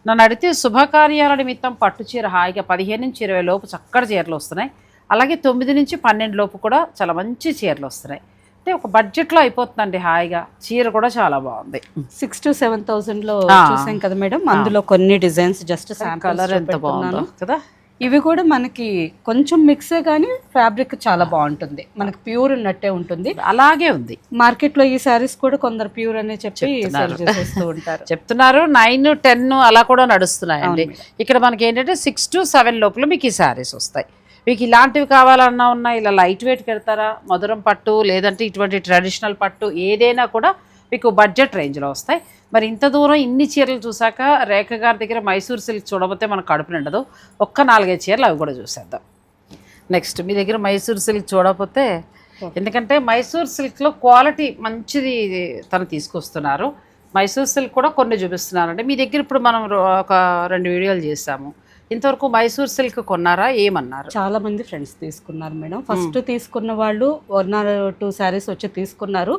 నన్ను అడిగితే శుభకార్యాల నిమిత్తం పట్టు చీర హాయిగా పదిహేను నుంచి ఇరవై లోపు చక్కటి చీరలు వస్తున్నాయి. అలాగే తొమ్మిది నుంచి పన్నెండు లోపు కూడా చాలా మంచి చీరలు వస్తున్నాయి. అంటే ఒక బడ్జెట్లో అయిపోతుందండి హాయిగా. చీర కూడా చాలా బాగుంది. సిక్స్ టు సెవెన్ థౌసండ్లో ఆ. చూసాం కదా మేడం. అందులో కొన్ని డిజైన్స్ జస్ట్ కలర్ ఎంత బాగుందో కదా. ఇవి కూడా మనకి కొంచెం మిక్సే కానీ ఫ్యాబ్రిక్ చాలా బాగుంటుంది. మనకి ప్యూర్ ఉన్నట్టే ఉంటుంది. అలాగే ఉంది. మార్కెట్లో ఈ సారీస్ కూడా కొందరు ప్యూర్ అనే చెప్పి ఉంటారు. చెప్తున్నారు. నైన్ టెన్ అలా కూడా నడుస్తున్నాయండి. ఇక్కడ మనకి ఏంటంటే సిక్స్ టు సెవెన్ లోపల మీకు ఈ శారీస్ వస్తాయి. మీకు ఇలాంటివి కావాలన్నా ఉన్నా ఇలా లైట్ వెయిట్ పెడతారా మధురం పట్టు లేదంటే ఇటువంటి ట్రెడిషనల్ పట్టు ఏదైనా కూడా మీకు బడ్జెట్ రేంజ్లో వస్తాయి. మరి ఇంత దూరం ఇన్ని చీరలు చూసాక రేఖ గారి దగ్గర మైసూర్ సిల్క్ చూడబోతే మనకు కడుపు నిండదు. ఒక్క నాలుగైదు చీరలు అవి కూడా చూసేద్దాం. నెక్స్ట్ మీ దగ్గర మైసూర్ సిల్క్ చూడకపోతే ఎందుకంటే మైసూర్ సిల్క్లో క్వాలిటీ మంచిది తను తీసుకొస్తున్నారు. మైసూర్ సిల్క్ కూడా కొన్ని చూపిస్తున్నారంటే మీ దగ్గర ఇప్పుడు మనం ఒక రెండు వీడియోలు చేసాము ఇంతవరకు మైసూర్ సిల్క్ కొన్నారా? ఏమన్నారు? చాలా మంది ఫ్రెండ్స్ తీసుకున్నారు మేడం. ఫస్ట్ తీసుకున్న వాళ్ళు వన్ ఆర్ టూ శారీస్ వచ్చి తీసుకున్నారు.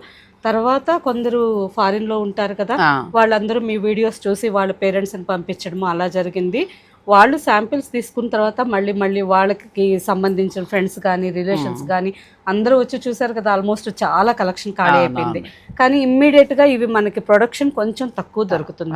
తర్వాత కొందరు ఫారిన్లో ఉంటారు కదా వాళ్ళందరూ మీ వీడియోస్ చూసి వాళ్ళ పేరెంట్స్ని పంపించడం అలా జరిగింది. వాళ్ళు శాంపిల్స్ తీసుకున్న తర్వాత మళ్ళీ మళ్ళీ వాళ్ళకి సంబంధించిన ఫ్రెండ్స్ కానీ రిలేషన్స్ కానీ అందరూ వచ్చి చూసారు కదా ఆల్మోస్ట్ చాలా కలెక్షన్ ఖాళీ అయిపోయింది. కానీ ఇమ్మీడియట్గా ఇవి మనకి ప్రొడక్షన్ కొంచెం తక్కువ దొరుకుతుంది.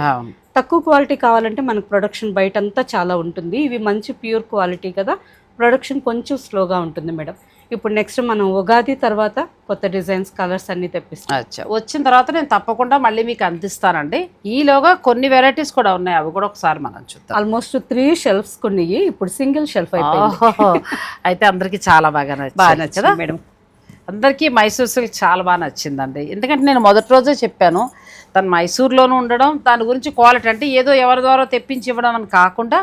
తక్కువ క్వాలిటీ కావాలంటే మనకు ప్రొడక్షన్ బయట అంతా చాలా ఉంటుంది. ఇవి మంచి ప్యూర్ క్వాలిటీ కదా ప్రొడక్షన్ కొంచెం స్లోగా ఉంటుంది మేడం. ఇప్పుడు నెక్స్ట్ మనం ఉగాది తర్వాత కొత్త డిజైన్స్ కలర్స్ అన్ని తెప్పిస్తాం. అచ్చా. వచ్చిన తర్వాత నేను తప్పకుండా మళ్ళీ మీకు అందిస్తానండి. ఈలోగా కొన్ని వెరైటీస్ కూడా ఉన్నాయి. అవి కూడా ఒకసారి మనం చూద్దాం. ఆల్మోస్ట్ త్రీ షెల్ఫ్స్ కొన్ని ఇప్పుడు సింగిల్ షెల్ఫ్ అయితే అందరికీ చాలా బాగా నచ్చింది బాగా నచ్చింది మేడం. అందరికీ మైసూర్ సిల్క్ చాలా బాగా నచ్చిందండి. ఎందుకంటే నేను మొదటి రోజే చెప్పాను తను మైసూర్లోనూ ఉండడం దాని గురించి క్వాలిటీ అంటే ఏదో ఎవరి ద్వారా తెప్పించి ఇవ్వడం అని కాకుండా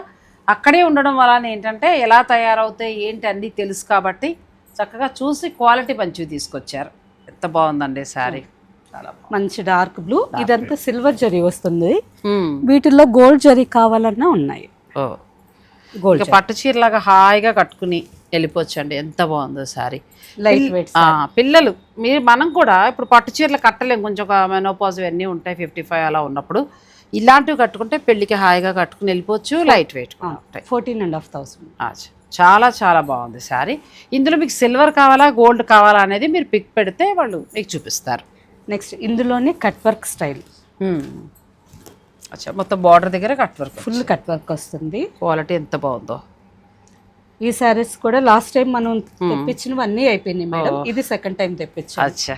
అక్కడే ఉండడం వలన ఏంటంటే ఎలా తయారవుతాయి ఏంటి అన్నీ తెలుసు కాబట్టి చక్కగా చూసి క్వాలిటీ మంచివి తీసుకొచ్చారు. ఎంత బాగుందండి శారీ. చాలా బాగుంది. మంచి డార్క్ బ్లూ. ఇదంతా సిల్వర్ జరీ వస్తుంది. వీటిల్లో గోల్డ్ జరీ కావాలన్నా ఉన్నాయి. ఓ. గోల్డ్ పట్టు చీరలాగా హాయిగా కట్టుకుని వెళ్ళిపోవచ్చండి. ఎంత బాగుందో శారీ. లైట్ వెయిట్ పిల్లలు మీరు మనం కూడా ఇప్పుడు పట్టు చీరలు కట్టలేం. కొంచెం ఒక మెనోపాజ్ అన్నీ ఉంటాయి ఫిఫ్టీ ఫైవ్ అలా ఉన్నప్పుడు. ఇలాంటివి కట్టుకుంటే పెళ్ళికి హాయిగా కట్టుకుని వెళ్ళిపోవచ్చు light weight fourteen and half thousand ఆ, చాలా చాలా బాగుంది శారీ. ఇందులో మీకు సిల్వర్ కావాలా గోల్డ్ కావాలా అనేది మీరు పిక్ పెడితే వాళ్ళు మీకు చూపిస్తారు. నెక్స్ట్ ఇందులోనే కట్ వర్క్ స్టైల్. అచ్చా మొత్తం బార్డర్ దగ్గర cut work full cut work వస్తుంది. క్వాలిటీ ఎంత బాగుందో. ఈ సారీస్ కూడా లాస్ట్ టైం మనం తెప్పించినవి అన్నీ అయిపోయినాయి మేడం. ఇది సెకండ్ టైం తెప్పించాం అచ్చా.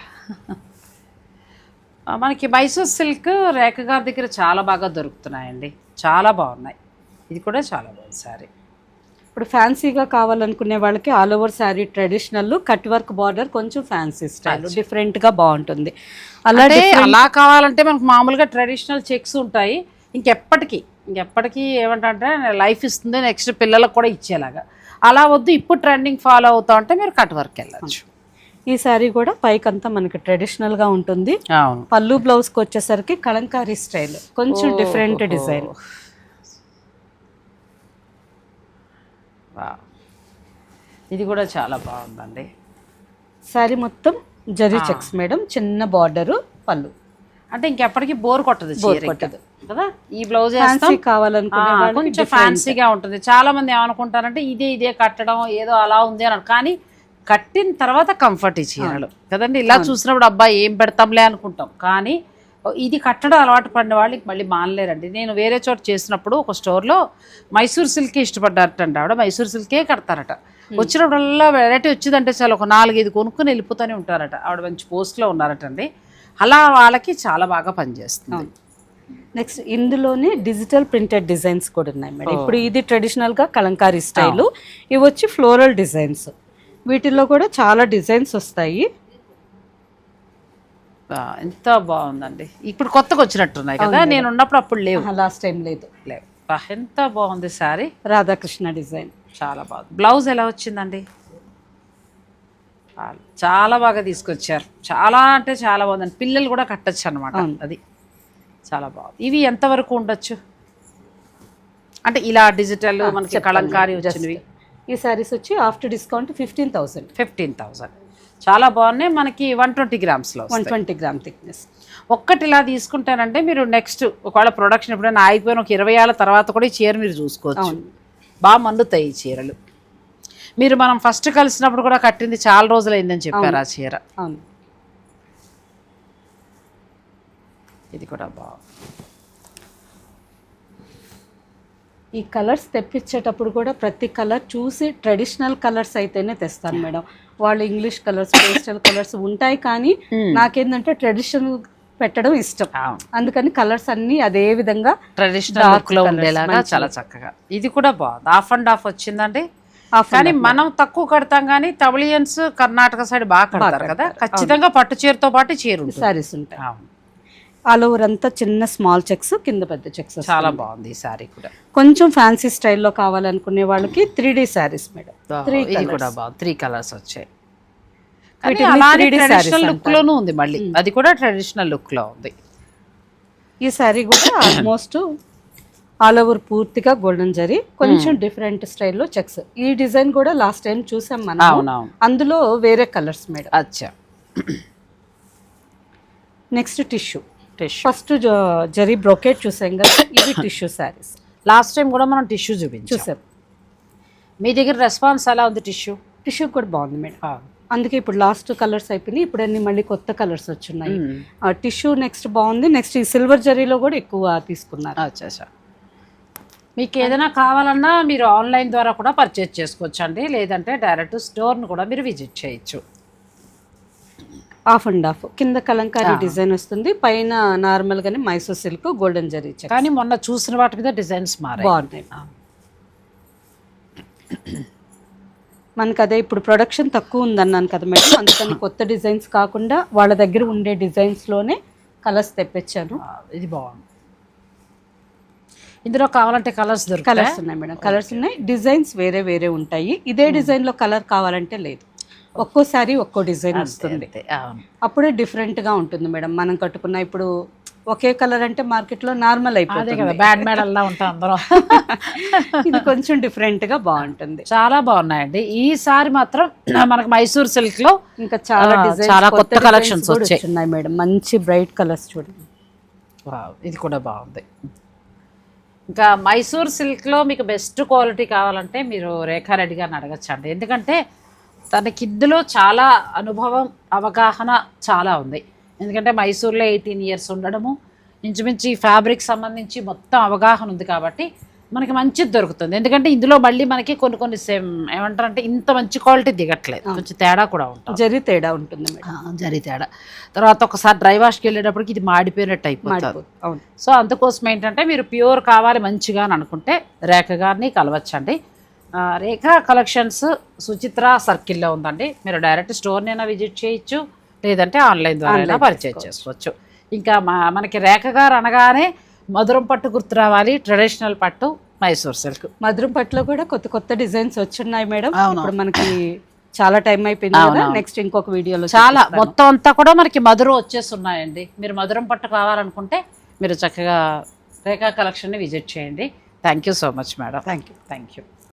మనకి మైసూర్ సిల్క్ రేఖ గారి దగ్గర చాలా బాగా దొరుకుతున్నాయండి. చాలా బాగున్నాయి. ఇది కూడా చాలా బాగుంది శారీ. ఇప్పుడు ఫ్యాన్సీగా కావాలనుకునే వాళ్ళకి all over sari traditional cut work border కొంచెం ఫ్యాన్సీ స్టైల్ డిఫరెంట్గా బాగుంటుంది. అలా అంటే అలా కావాలంటే మనకు మామూలుగా ట్రెడిషనల్ చెక్స్ ఉంటాయి. ఇంకెప్పటికీ ఇంకెప్పటికీ ఏమంటే లైఫ్ ఇస్తుంది నెక్స్ట్ పిల్లలకు కూడా ఇచ్చేలాగా. అలా వద్దు ఇప్పుడు ట్రెండింగ్ ఫాలో అవుతా ఉంటే మీరు కట్ వర్క్ వెళ్ళచ్చు. ఈ శారీ కూడా పైకంతా మనకి ట్రెడిషనల్గా ఉంటుంది పళ్ళు బ్లౌజ్కి వచ్చేసరికి కలంకారీ స్టైల్ కొంచెం డిఫరెంట్ డిజైన్. ఇది కూడా చాలా బాగుందండి. శారీ మొత్తం జరీ చెక్స్ మేడం చిన్న బార్డర్ పళ్ళు. అంటే ఇంకెప్పటికీ బోర్ కొట్టదు. కొట్టదు. కదా? ఈ బ్లౌజ్ ఫ్యాన్సీ వాళ్ళకి కొంచెం ఫ్యాన్సీగా ఉంటుంది. చాలా మంది ఏమనుకుంటారంటే ఇదే ఇదే కట్టడం ఏదో అలా ఉంది అని కానీ కట్టిన తర్వాత కంఫర్ట్ ఈ చీరలు. కదండి? ఇలా చూసినప్పుడు అబ్బా ఏం పెడతాంలే అనుకుంటాం. కానీ ఇది కట్టడం అలవాటు పడిన వాళ్ళకి మళ్ళీ మానలేరండి. నేను వేరే చోట చేసినప్పుడు ఒక స్టోర్లో మైసూర్ సిల్కే ఇష్టపడ్డారటండి ఆవిడ. మైసూర్ సిల్కే కడతారట. వచ్చినప్పుడల్లా వెరైటీ వచ్చిందంటే చాలు ఒక నాలుగైదు కొనుక్కొని వెళ్ళిపోతూనే ఉంటారట. ఆవిడ మంచి పోస్ట్లో ఉన్నారటండి. అలా వాళ్ళకి చాలా బాగా పనిచేస్తుంది. నెక్స్ట్ ఇందులోనే డిజిటల్ ప్రింటెడ్ డిజైన్స్ కూడా ఉన్నాయి మేడం. ఇప్పుడు ఇది ట్రెడిషనల్గా కలంకారీ స్టైల్. ఇవి వచ్చి ఫ్లోరల్ డిజైన్స్. వీటిల్లో కూడా చాలా డిజైన్స్ వస్తాయి. ఎంత బాగుందండి. ఇప్పుడు కొత్తగా వచ్చినట్టున్నాయి కదా నేను ఉన్నప్పుడు అప్పుడు లేవు. లాస్ట్ టైం లేదు. లేవు. బా, ఎంత బాగుంది సారీ రాధాకృష్ణ డిజైన్. చాలా బాగుంది. బ్లౌజ్ ఎలా వచ్చిందండి? చాలా- బాగా తీసుకొచ్చారు. చాలా అంటే చాలా బాగుందండి. పిల్లలు కూడా కట్టచ్చు అనమాట. అది. చాలా బాగుంది. ఇవి ఎంతవరకు ఉండొచ్చు? అంటే ఇలా డిజిటల్ మనకి కలంకారీ వచ్చినవి. ఈ శారీస్ వచ్చి after discount fifteen thousand fifteen thousand చాలా బాగున్నాయి. మనకి వన్ ట్వంటీ గ్రామ్స్లో వన్ ట్వంటీ గ్రామ్ థిక్నెస్ ఒక్కటి ఇలా తీసుకుంటానంటే మీరు నెక్స్ట్ ఒకవేళ ప్రొడక్షన్ ఎప్పుడైనా ఆగిపోయిన ఒక ఇరవై ఏళ్ళ తర్వాత కూడా ఈ చీర మీరు చూసుకోవచ్చు. బాగా మండుతాయి ఈ చీరలు. మీరు మనం ఫస్ట్ కలిసినప్పుడు కూడా కట్టింది చాలా రోజులైందని చెప్పారు ఆ చీర. అవును. ఇది కూడా బాగుంది ఈ కలర్స్ తెప్పించేటప్పుడు కూడా ప్రతి కలర్ చూసి ట్రెడిషనల్ కలర్స్ అయితేనే తెస్తాను మేడం. వాళ్ళు ఇంగ్లీష్ కలర్స్ పేస్టల్ కలర్స్ ఉంటాయి కానీ నాకేంటంటే ట్రెడిషనల్ పెట్టడం ఇష్టం. అందుకని కలర్స్ అన్ని అదే విధంగా ట్రెడిషనల్ లుక్లో ఉండేలాగా. చాలా చక్కగా. ఇది కూడా బాగుంది. ఆఫ్ అండ్ ఆఫ్ వచ్చిందండి. కానీ మనం తక్కువ కడతాం కానీ తమిళియన్స్ కర్ణాటక సైడ్ బాగా కడతారు కదా. ఖచ్చితంగా పట్టు చీరతో పాటు చీర సారీస్ ఉంటాయి. ఆల్ ఓవర్ అంతా చిన్న స్మాల్ చెక్స్ కింద పెద్ద చెక్స్ చాలా బాగుంది ఈ సారీ కూడా. కొంచెం ఫ్యాన్సీ స్టైల్లో కావాలనుకునే వాళ్ళకి three D saris madam three కూడా బాగుంది. త్రీ కలర్స్ వచ్చాయి. వీటిని కానీ అలానే 3D ట్రెడిషనల్ sarees లుక్ లోనూ ఉంది మళ్ళీ. అది కూడా ట్రెడిషనల్ లుక్లో ఉంది. ఈ శారీ కూడా ఆల్మోస్ట్ ఆల్ ఓవర్ పూర్తిగా గోల్డెన్ జరీ కొంచెం డిఫరెంట్ స్టైల్లో చెక్స్ ఈ డిజైన్ కూడా లాస్ట్ టైం చూసాం మనం అందులో వేరే కలర్స్ మేడం అచ్చా. Next tissue tissue first zari brocade చూసాం కదా ఇది టిష్యూ శారీస్ లాస్ట్ టైం కూడా మనం టిష్యూ చూపించాం. చూసాం. మీ దగ్గర రెస్పాన్స్ ఎలా ఉంది టిష్యూ టిష్యూ కూడా బాగుంది మేడం. అందుకే ఇప్పుడు లాస్ట్ కలర్స్ అయిపోయినాయి ఇప్పుడు అన్ని మళ్ళీ కొత్త కలర్స్ వచ్చున్నాయి. టిష్యూ నెక్స్ట్ బాగుంది నెక్స్ట్ ఈ సిల్వర్ జరీలో కూడా ఎక్కువ తీసుకున్నారు. అచ్చా మీకు ఏదైనా కావాలన్నా మీరు ఆన్లైన్ ద్వారా కూడా పర్చేజ్ చేసుకోవచ్చు అండి లేదంటే డైరెక్ట్ స్టోర్ను కూడా మీరు విజిట్ చేయొచ్చు. Half and half. కింద కలంకారీ డిజైన్ వస్తుంది పైన నార్మల్ గానే మైసూర్ సిల్క్ గోల్డెన్ జరీ కానీ మొన్న చూసిన వాటి మీద డిజైన్స్ మారాయి. బాగున్నాయి. మనకి అదే ఇప్పుడు ప్రొడక్షన్ తక్కువ ఉందన్నాను కదా మేడం అందుకని కొత్త డిజైన్స్ కాకుండా వాళ్ళ దగ్గర ఉండే డిజైన్స్లోనే కలర్స్ తెప్పించాను. ఇది బాగుంది. ఇందులో కావాలంటే కలర్స్ దొరుకుతాయి? కలర్స్ ఉన్నాయి మేడం కలర్స్ ఉన్నాయి డిజైన్స్ వేరే వేరే ఉంటాయి. ఇదే డిజైన్లో కలర్ కావాలంటే లేదు. ఒక్కోసారి ఒక్కో డిజైన్ వస్తుంది. అప్పుడే డిఫరెంట్గా ఉంటుంది మేడం. మనం కట్టుకున్న ఇప్పుడు ఒకే కలర్ అంటే మార్కెట్లో నార్మల్ అయిపోతుంది బ్యాడ్ మేడల్లా ఉంటాం అందరం. [LAUGHS] ఇది కొంచెం డిఫరెంట్గా బాగుంటుంది. చాలా బాగున్నాయండి. ఈసారి మాత్రం [CLEARS THROAT] మనకు మైసూర్ సిల్క్లో ఇంకా చాలా చాలా కొత్త collections వచ్చాయి. మేడం. మంచి బ్రైట్ కలర్స్ చూడండి. వావ్, ఇది కూడా బాగుంది. ఇంకా మైసూర్ సిల్క్లో మీకు బెస్ట్ క్వాలిటీ కావాలంటే మీరు రేఖారెడ్డి గారిని అడగచ్చండి. ఎందుకంటే తనకి ఇందులో చాలా అనుభవం అవగాహన చాలా ఉంది. ఎందుకంటే మైసూర్లో ఎయిటీన్ ఇయర్స్ ఉండడము ఇంచుమించు ఈ ఫ్యాబ్రిక్ సంబంధించి మొత్తం అవగాహన ఉంది కాబట్టి మనకి మంచిది దొరుకుతుంది. ఎందుకంటే ఇందులో మళ్ళీ మనకి కొన్ని కొన్ని సేమ్ ఏమంటారంటే ఇంత మంచి క్వాలిటీ దిగట్లేదు. కొంచెం తేడా కూడా ఉంటుంది జరీ తేడా ఉంటుంది జరి తేడా. తర్వాత ఒకసారి డ్రై వాష్కి వెళ్ళేటప్పటికి ఇది మాడిపోయినట్టు అయిపోతుంది. అవును. సో అందుకోసం ఏంటంటే మీరు ప్యూర్ కావాలి మంచిగా అని అనుకుంటే రేఖ గారిని కలవచ్చండి. రేఖ కలెక్షన్స్ సుచిత్ర సర్కిల్లో ఉందండి. మీరు డైరెక్ట్ స్టోర్నైనా విజిట్ చేయొచ్చు లేదంటే ఆన్లైన్ ద్వారా పర్చేజ్ చేసుకోవచ్చు. ఇంకా మా మనకి రేఖ గారు అనగానే మధురం పట్టు గుర్తు రావాలి ట్రెడిషనల్ పట్టు మైసూర్ సిల్క్. మధురం పట్టులో కూడా కొత్త కొత్త డిజైన్స్ వచ్చున్నాయి మేడం. ఇప్పుడు మనకి చాలా టైం అయిపోయింది కదా. నెక్స్ట్ ఇంకొక వీడియోలో చాలా మొత్తం అంతా కూడా మనకి మధురం వచ్చేస్తున్నాయండి. మీరు మధురం పట్టు కావాలనుకుంటే మీరు చక్కగా రేఖా కలెక్షన్ని విజిట్ చేయండి. Thank you so much madam. Thank you. Thank you.